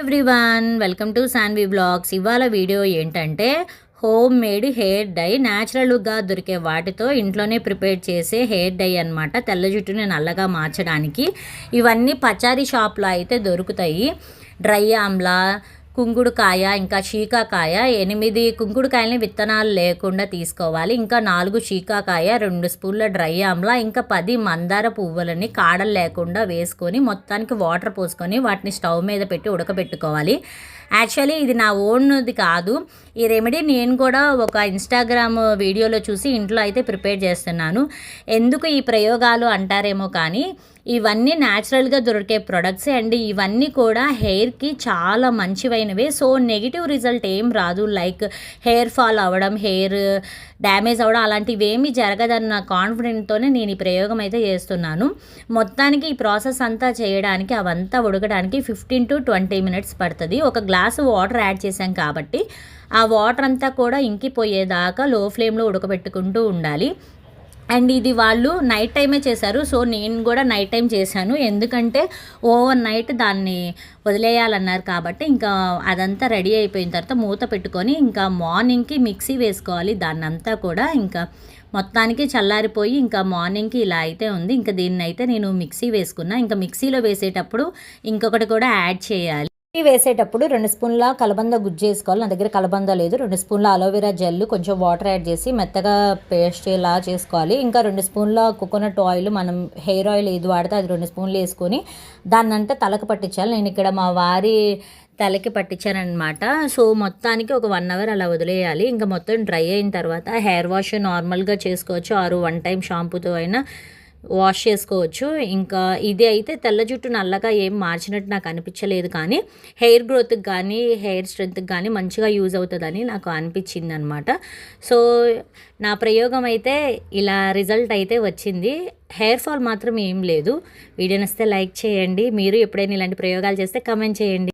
Everyone welcome to Shanvi blogs. ఇవాళ video ఏంటంటే home made hair dye న్యాచురల్గా దొరికే వాటితో ఇంట్లోనే ప్రిపేర్ చేసే హెయిర్ డై అనమాట తెల్ల జుట్టుని నల్లగా మార్చడానికి. ఇవన్నీ పచారీ షాప్లో అయితే దొరుకుతాయి. డ్రై ఆమ్లా కుంకుడుకాయ ఇంకా చీకాకాయ ఎనిమిది కుంకుడుకాయలని విత్తనాలు లేకుండా తీసుకోవాలి. ఇంకా నాలుగు చీకాకాయ రెండు స్పూన్ల డ్రై ఆమ్లా ఇంకా పది మందార పువ్వులని కాడలు లేకుండా వేసుకొని మొత్తానికి వాటర్ పోసుకొని వాటిని స్టవ్ మీద పెట్టి ఉడకబెట్టుకోవాలి. యాక్చువల్లీ ఇది నా ఓన్ది కాదు. ఈ రెమెడీ నేను కూడా ఒక ఇన్స్టాగ్రామ్ వీడియోలో చూసి ఇంట్లో అయితే ప్రిపేర్ చేస్తున్నాను. ఎందుకు ఈ ప్రయోగాలు అంటారేమో కానీ ఇవన్నీ న్యాచురల్గా దొరికే ప్రొడక్ట్స్ అండి. ఇవన్నీ కూడా హెయిర్కి చాలా మంచివైనవి. సో నెగిటివ్ రిజల్ట్ ఏం రాదు. లైక్ హెయిర్ ఫాల్ అవ్వడం హెయిర్ డ్యామేజ్ అవ్వడం అలాంటివి ఏమీ జరగదన్న కాన్ఫిడెంట్తోనే నేను ఈ ప్రయోగం అయితే చేస్తున్నాను. మొత్తానికి ఈ ప్రాసెస్ అంతా చేయడానికి అవంతా ఉడకడానికి ఫిఫ్టీన్ టు ట్వంటీ మినిట్స్ పడుతుంది. ఒక గ్లాసు వాటర్ యాడ్ చేశాం కాబట్టి ఆ వాటర్ అంతా కూడా ఇంకిపోయేదాకా లో ఫ్లేమ్లో ఉడకబెట్టుకుంటూ ఉండాలి. అండ్ ఇది వాళ్ళు నైట్ టైమే చేశారు. సో నేను కూడా నైట్ టైం చేశాను. ఎందుకంటే ఓవర్ నైట్ దాన్ని వదిలేయాలన్నారు కాబట్టి ఇంకా అదంతా రెడీ అయిపోయిన తర్వాత మూత పెట్టుకొని ఇంకా మార్నింగ్కి మిక్సీ వేసుకోవాలి. దాన్ని అంతా కూడా ఇంకా మొత్తానికి చల్లారిపోయి ఇంకా మార్నింగ్కి ఇలా అయితే ఉంది. ఇంకా దీన్ని అయితే నేను మిక్సీ వేసుకున్నా. ఇంకా మిక్సీలో వేసేటప్పుడు ఇంకొకటి కూడా యాడ్ చేయాలి. ఇవి వేసేటప్పుడు రెండు స్పూన్ల కలబంద గుజ్జు వేసుకోవాలి. నా దగ్గర కలబంద లేదు. రెండు స్పూన్ల అలోవెరా జెల్ కొంచెం వాటర్ యాడ్ చేసి మెత్తగా పేస్ట్ ఇలా చేసుకోవాలి. ఇంకా రెండు స్పూన్ల కోకోనట్ ఆయిల్ మనం హెయిర్ ఆయిల్ ఏది వాడితే అది రెండు స్పూన్లు వేసుకొని దాన్నంతా తలకు పట్టించాలి. నేను ఇక్కడ మా వారి తలకి పట్టించానమాట సో మొత్తానికి ఒక వన్ అవర్ అలా వదిలేయాలి. ఇంకా మొత్తం డ్రై అయిన తర్వాత హెయిర్ వాష్ నార్మల్గా చేసుకోవచ్చు. ఆరు వన్ టైం షాంపూతో అయినా వాష్ చేసుకోవచ్చు. ఇంకా ఇది అయితే తెల్ల జుట్టు నల్లగా ఏం మార్చినట్టు నాకు అనిపించలేదు కానీ హెయిర్ గ్రోత్కి కానీ హెయిర్ స్ట్రెంత్కి కానీ మంచిగా యూజ్ అవుతుందని నాకు అనిపించింది అనమాట సో నా ప్రయోగం అయితే ఇలా రిజల్ట్ అయితే వచ్చింది. హెయిర్ ఫాల్ మాత్రం ఏం లేదు. వీడియో నస్తే లైక్ చేయండి. మీరు ఎప్పుడైనా ఇలాంటి ప్రయోగాలు చేస్తే కమెంట్ చేయండి.